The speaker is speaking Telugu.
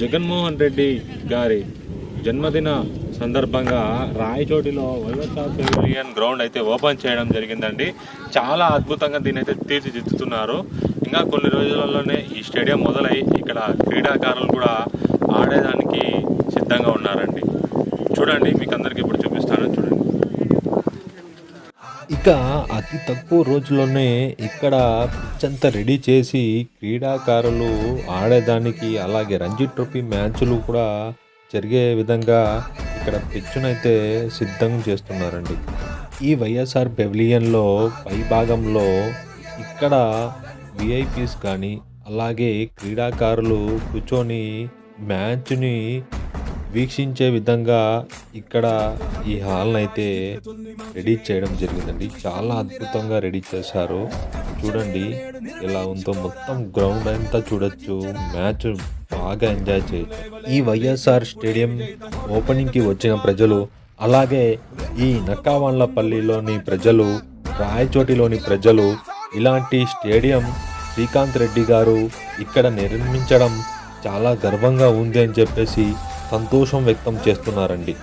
జగన్మోహన్ రెడ్డి గారి జన్మదిన సందర్భంగా రాయచోటిలో వైఎస్ఆర్ పెవిలియన్ గ్రౌండ్ అయితే ఓపెన్ చేయడం జరిగిందండి. చాలా అద్భుతంగా దీన్ని అయితే తీర్చిదిద్దుతున్నారు. ఇంకా కొన్ని రోజులలోనే ఈ స్టేడియం మొదలై ఇక్కడ క్రీడాకారులు కూడా ఆడేదానికి సిద్ధంగా ఉన్నారండి. చూడండి మీకు అందరికీ ఇప్పుడు చూపి ఇక అతి తక్కువ రోజుల్లోనే ఇక్కడ పిచ్ అంతా రెడీ చేసి క్రీడాకారులు ఆడేదానికి అలాగే రంజీ ట్రోఫీ మ్యాచ్లు కూడా జరిగే విధంగా ఇక్కడ పిచ్చునైతే సిద్ధం చేస్తున్నారండి. ఈ వైఎస్ఆర్ పెవిలియన్లో పై భాగంలో ఇక్కడ విఐపీస్ కానీ అలాగే క్రీడాకారులు కూర్చొని మ్యాచ్ని వీక్షించే విధంగా ఇక్కడ ఈ హాల్ని అయితే రెడీ చేయడం జరిగిందండి. చాలా అద్భుతంగా రెడీ చేశారు. చూడండి ఎలా ఉందో మొత్తం గ్రౌండ్ అంతా చూడొచ్చు. మ్యాచ్ బాగా ఎంజాయ్ చేయొచ్చు. ఈ వైఎస్ఆర్ స్టేడియం ఓపెనింగ్కి వచ్చిన ప్రజలు అలాగే ఈ నక్కావాన్లపల్లిలోని ప్రజలు రాయచోటిలోని ప్రజలు ఇలాంటి స్టేడియం శ్రీకాంత్ రెడ్డి గారు ఇక్కడ నిర్మించడం చాలా గర్వంగా ఉంది అని చెప్పేసి సంతోషం వ్యక్తం చేస్తున్నారండి.